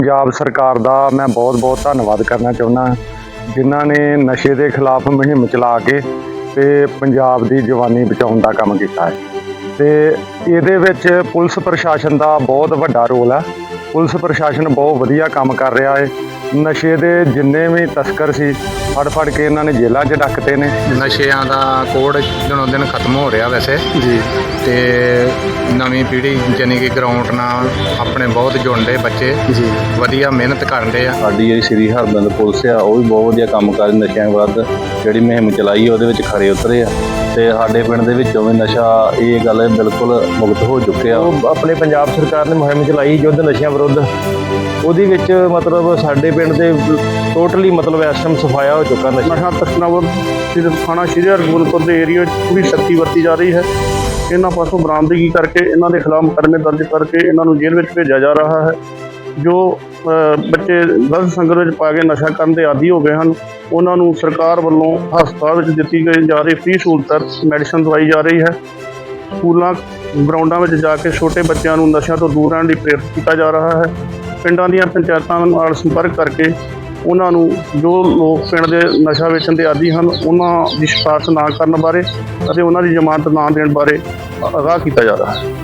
ਪੰਜਾਬ ਸਰਕਾਰ ਦਾ ਮੈਂ ਬਹੁਤ-ਬਹੁਤ ਧੰਨਵਾਦ ਕਰਨਾ ਚਾਹੁੰਦਾ ਜਿਨ੍ਹਾਂ ਨੇ ਨਸ਼ੇ ਦੇ ਖਿਲਾਫ ਮੁਹਿੰਮ ਚਲਾ ਕੇ ਤੇ ਪੰਜਾਬ ਦੀ ਜਵਾਨੀ ਬਚਾਉਣ ਦਾ ਕੰਮ ਕੀਤਾ ਹੈ। ਤੇ ਇਹਦੇ ਵਿੱਚ ਪੁਲਿਸ ਪ੍ਰਸ਼ਾਸਨ ਦਾ ਬਹੁਤ ਵੱਡਾ ਰੋਲ ਹੈ। ਪੁਲਿਸ ਪ੍ਰਸ਼ਾਸਨ ਬਹੁਤ ਵਧੀਆ ਕੰਮ ਕਰ ਰਿਹਾ ਹੈ ਨਸ਼ੇ ਦੇ ਜਿੰਨੇ ਵੀ ਤਸਕਰ ਸੀ ਫੜ ਫੜ ਕੇ ਇਹਨਾਂ ਨੇ ਜੇਲ੍ਹਾਂ 'ਚ ਡੱਕਤੇ ਨੇ। ਨਸ਼ਿਆਂ ਦਾ ਕੋਡ ਦਿਨੋਂ ਦਿਨ ਖਤਮ ਹੋ ਰਿਹਾ ਵੈਸੇ। ਜੀ। ਤੇ ਨਵੀਂ ਪੀੜ੍ਹੀ ਜਾਣੀ ਕਿ ਗਰਾਊਂਡ ਨਾਲ ਆਪਣੇ ਬਹੁਤ ਜੁੜਦੇ ਬੱਚੇ। ਜੀ। ਵਧੀਆ ਮਿਹਨਤ ਕਰਦੇ ਆ। ਸਾਡੀ ਜਿਹੜੀ ਸ੍ਰੀ ਹਰਮੰਦ ਪੁਲਿਸ ਆ ਉਹ ਵੀ ਬਹੁਤ ਵਧੀਆ ਕੰਮ ਕਰ ਰਹੀ ਨਸ਼ਿਆਂ ਵਿਰੁੱਧ। ਜਿਹੜੀ ਮੁਹਿੰਮ ਚਲਾਈ ਉਹਦੇ ਵਿੱਚ ਖਰੇ ਉਤਰੇ ਆ। ਤੇ ਸਾਡੇ ਪਿੰਡ ਦੇ ਵਿੱਚੋਂ ਵੀ ਨਸ਼ਾ ਇਹ ਗੱਲ ਬਿਲਕੁਲ ਮੁਕਤ ਹੋ ਚੁੱਕਿਆ। ਉਹ ਆਪਣੇ ਪੰਜਾਬ ਸਰਕਾਰ ਨੇ ਮੁਹਿੰਮ ਚਲਾਈ ਯੁੱਧ ਨਸ਼ਿਆਂ ਵਿਰੁੱਧ। ਉਹਦੇ ਵਿੱਚ ਮਤਲਬ ਸਾਡੇ ਪਿੰਡ ਦੇ ਟੋਟਲੀ ਮਤਲਬ ਇਸ ਟਾਈਮ ਸਫਾਇਆ ਹੋ ਚੁੱਕਾ ਨਸ਼ਾ। ਨਸ਼ਾ ਤਸਕਰਾਂ ਸਿਰ ਥਾਣਾ ਸ਼੍ਰੀ ਹਰਗੋਬਿੰਦਪੁਰ ਦੇ ਏਰੀਆ ਵਿੱਚ ਪੂਰੀ ਸਖਤੀ ਵਰਤੀ ਜਾ ਰਹੀ ਹੈ। ਇਹਨਾਂ ਪਾਸੋਂ ਬਰਾਮਦਗੀ ਕਰਕੇ ਇਹਨਾਂ ਦੇ ਖਿਲਾਫ ਮੁਕੱਦਮੇ ਦਰਜ ਕਰਕੇ ਇਹਨਾਂ ਨੂੰ ਜੇਲ੍ਹ ਵਿੱਚ ਭੇਜਿਆ ਜਾ ਰਿਹਾ ਹੈ। ਜੋ ਬੱਚੇ ਗਲਤ ਸੰਗਤ ਵਿੱਚ ਪਾ ਕੇ ਨਸ਼ਾ ਕਰਨ ਦੇ ਆਦੀ ਹੋ ਗਏ ਹਨ, ਉਹਨਾਂ ਨੂੰ ਸਰਕਾਰ ਵੱਲੋਂ ਹਸਪਤਾਲ ਵਿੱਚ ਦਿੱਤੀ ਗਈ ਜਾ ਰਹੀ ਫ੍ਰੀ ਸਹੂਲਤ, ਮੈਡੀਸਨ ਦਵਾਈ ਜਾ ਰਹੀ ਹੈ। ਸਕੂਲਾਂ, ਗਰਾਊਂਡਾਂ ਵਿੱਚ ਜਾ ਕੇ ਛੋਟੇ ਬੱਚਿਆਂ ਨੂੰ ਨਸ਼ਿਆਂ ਤੋਂ ਦੂਰ ਰਹਿਣ ਲਈ ਪ੍ਰੇਰਿਤ ਕੀਤਾ ਜਾ ਰਿਹਾ ਹੈ। ਪਿੰਡਾਂ ਦੀਆਂ ਪੰਚਾਇਤਾਂ ਨਾਲ ਸੰਪਰਕ ਕਰਕੇ ਉਹਨਾਂ ਨੂੰ ਜੋ ਲੋਕ ਪਿੰਡ ਦੇ ਨਸ਼ਾ ਵੇਚਣ ਦੇ ਆਦੀ ਹਨ, ਉਹਨਾਂ ਦੀ ਸ਼ਿਕਾਇਤ ਨਾ ਕਰਨ ਬਾਰੇ ਅਤੇ ਉਹਨਾਂ ਦੀ ਜ਼ਮਾਨਤ ਨਾ ਦੇਣ ਬਾਰੇ ਆਗਾਹ ਕੀਤਾ ਜਾ ਰਿਹਾ ਹੈ।